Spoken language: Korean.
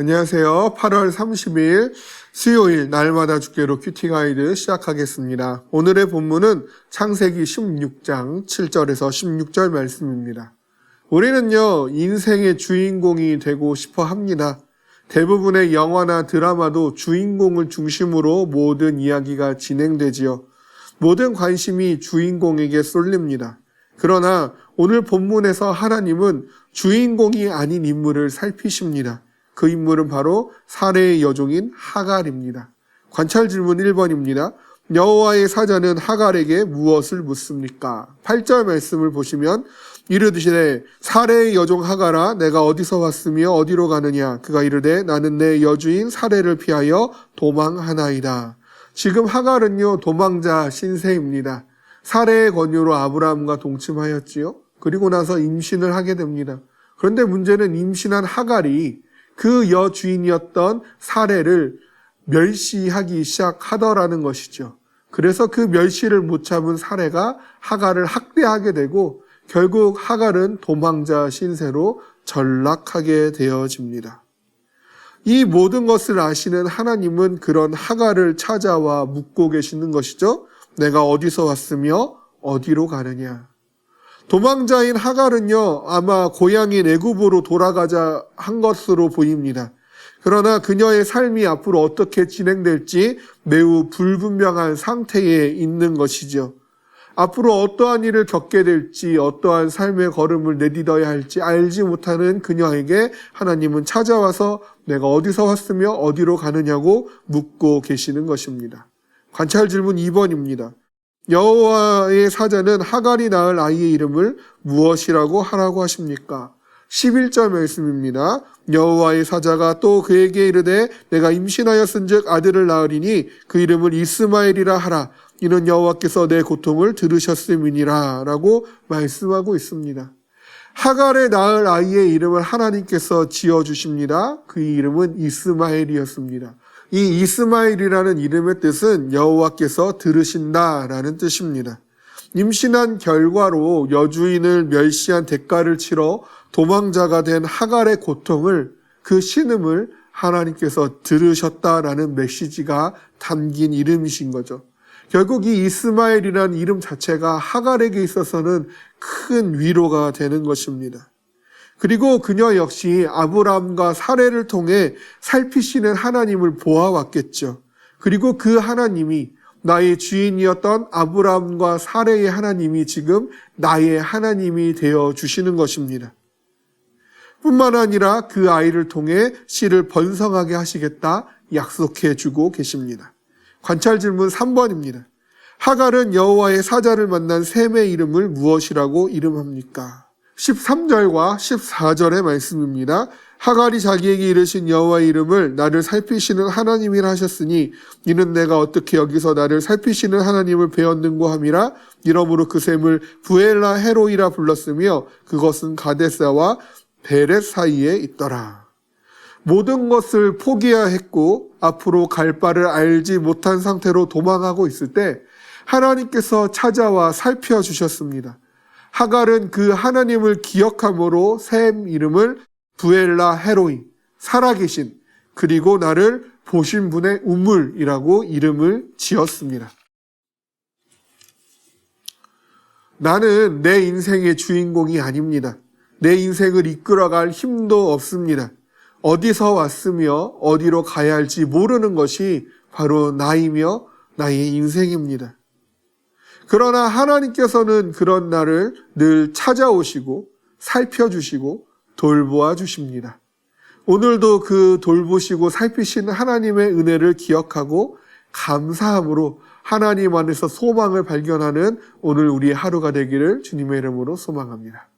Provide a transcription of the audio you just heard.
안녕하세요. 8월 30일 수요일 날마다 주께로 큐티 가이드 시작하겠습니다. 오늘의 본문은 창세기 16장 7절에서 16절 말씀입니다. 우리는요, 인생의 주인공이 되고 싶어 합니다. 대부분의 영화나 드라마도 주인공을 중심으로 모든 이야기가 진행되지요. 모든 관심이 주인공에게 쏠립니다. 그러나 오늘 본문에서 하나님은 주인공이 아닌 인물을 살피십니다. 그 인물은 바로 사례의 여종인 하갈입니다. 관찰 질문 1번입니다. 여호와의 사자는 하갈에게 무엇을 묻습니까? 8절 말씀을 보시면 이르시되 사례의 여종 하갈아 내가 어디서 왔으며 어디로 가느냐 그가 이르되 나는 내 여주인 사례를 피하여 도망하나이다. 지금 하갈은요 도망자 신세입니다. 사례의 권유로 아브라함과 동침하였지요. 그리고 나서 임신을 하게 됩니다. 그런데 문제는 임신한 하갈이 그 여주인이었던 사례를 멸시하기 시작하더라는 것이죠. 그래서 그 멸시를 못 참은 사례가 하갈을 학대하게 되고 결국 하갈은 도망자 신세로 전락하게 되어집니다. 이 모든 것을 아시는 하나님은 그런 하갈을 찾아와 묻고 계시는 것이죠. 내가 어디서 왔으며 어디로 가느냐. 도망자인 하갈은요, 아마 고향인 애굽으로 돌아가자 한 것으로 보입니다. 그러나 그녀의 삶이 앞으로 어떻게 진행될지 매우 불분명한 상태에 있는 것이죠. 앞으로 어떠한 일을 겪게 될지, 어떠한 삶의 걸음을 내딛어야 할지 알지 못하는 그녀에게 하나님은 찾아와서 내가 어디서 왔으며 어디로 가느냐고 묻고 계시는 것입니다. 관찰 질문 2번입니다. 여호와의 사자는 하갈이 낳을 아이의 이름을 무엇이라고 하라고 하십니까? 11절 말씀입니다. 여호와의 사자가 또 그에게 이르되 내가 임신하였은즉 아들을 낳으리니 그 이름을 이스마엘이라 하라. 이는 여호와께서 내 고통을 들으셨음이니라라고 말씀하고 있습니다. 하갈에 낳을 아이의 이름을 하나님께서 지어 주십니다. 그 이름은 이스마엘이었습니다. 이 이스마엘이라는 이름의 뜻은 여호와께서 들으신다라는 뜻입니다. 임신한 결과로 여주인을 멸시한 대가를 치러 도망자가 된 하갈의 고통을 그 신음을 하나님께서 들으셨다라는 메시지가 담긴 이름이신 거죠. 결국 이 이스마엘이라는 이름 자체가 하갈에게 있어서는 큰 위로가 되는 것입니다. 그리고 그녀 역시 아브라함과 사례를 통해 살피시는 하나님을 보아왔겠죠. 그리고 그 하나님이 나의 주인이었던 아브라함과 사례의 하나님이 지금 나의 하나님이 되어 주시는 것입니다. 뿐만 아니라 그 아이를 통해 씨를 번성하게 하시겠다 약속해 주고 계십니다. 관찰 질문 3번입니다. 하갈은 여호와의 사자를 만난 셈의 이름을 무엇이라고 이름합니까? 13절과 14절의 말씀입니다. 하갈이 자기에게 이르신 여호와의 이름을 나를 살피시는 하나님이라 하셨으니 이는 내가 어떻게 여기서 나를 살피시는 하나님을 배웠는고 함이라 이러므로 그 셈을 부엘라 헤로이라 불렀으며 그것은 가데사와 베렛 사이에 있더라. 모든 것을 포기해야 했고 앞으로 갈 바를 알지 못한 상태로 도망하고 있을 때 하나님께서 찾아와 살펴 주셨습니다. 하갈은 그 하나님을 기억함으로 샘 이름을 부엘라 헤로이, 살아계신, 그리고 나를 보신 분의 우물이라고 이름을 지었습니다. 나는 내 인생의 주인공이 아닙니다. 내 인생을 이끌어갈 힘도 없습니다. 어디서 왔으며 어디로 가야 할지 모르는 것이 바로 나이며 나의 인생입니다. 그러나 하나님께서는 그런 나를 늘 찾아오시고 살펴주시고 돌보아 주십니다. 오늘도 그 돌보시고 살피시는 하나님의 은혜를 기억하고 감사함으로 하나님 안에서 소망을 발견하는 오늘 우리의 하루가 되기를 주님의 이름으로 소망합니다.